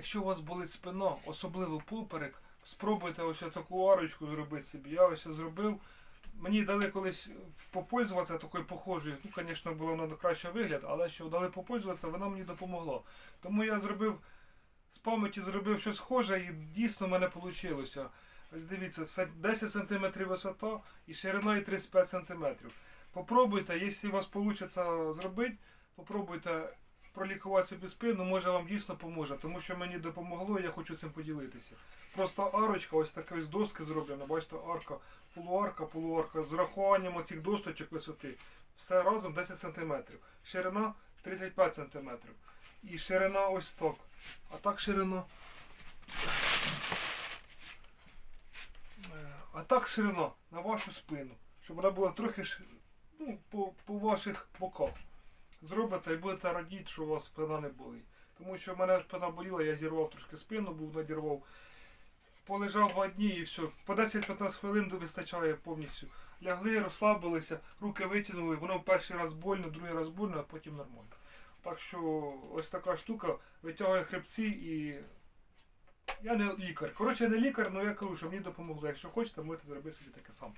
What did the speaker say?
Якщо у вас болить спина, особливо поперек, спробуйте ось таку арочку зробити собі. Я ось зробив. Мені дали колись попользуватися такою похожою. Ну, звісно, було на краще вигляд, але що дали попользуватися, вона мені допомогла. Тому я зробив з пам'яті зробив щось схоже і дійсно в мене вийшло. Ось дивіться, 10 см висота і шириною 35 см. Попробуйте, якщо у вас вийде зробити, попробуйте пролікувати собі спину, може вам дійсно поможе, тому що мені допомогло і я хочу цим поділитися. Просто арочка, ось така з доски зроблена, бачите, арка, полуарка, полуарка, з рахуванням оцих досточок висоти. Все разом 10 см. Ширина 35 см. І ширина ось так. А так ширина. Е, А так ширина на вашу спину. Щоб вона була трохи ну, по, по ваших боках. Зробите і будете радіти, що у вас спина не болить. Тому що в мене спина боліла, я зірвав трошки спину, був надірвав. Полежав два дні і все. По 10-15 хвилин вистачає повністю. Лягли, розслабилися, руки витягнули, воно перший раз больно, другий раз больно, а потім нормально. Так що ось така штука витягує хребці і. Я не лікар. Коротше, я не лікар, але я кажу, що мені допомогло. Якщо хочете, можете зробити собі таке саме.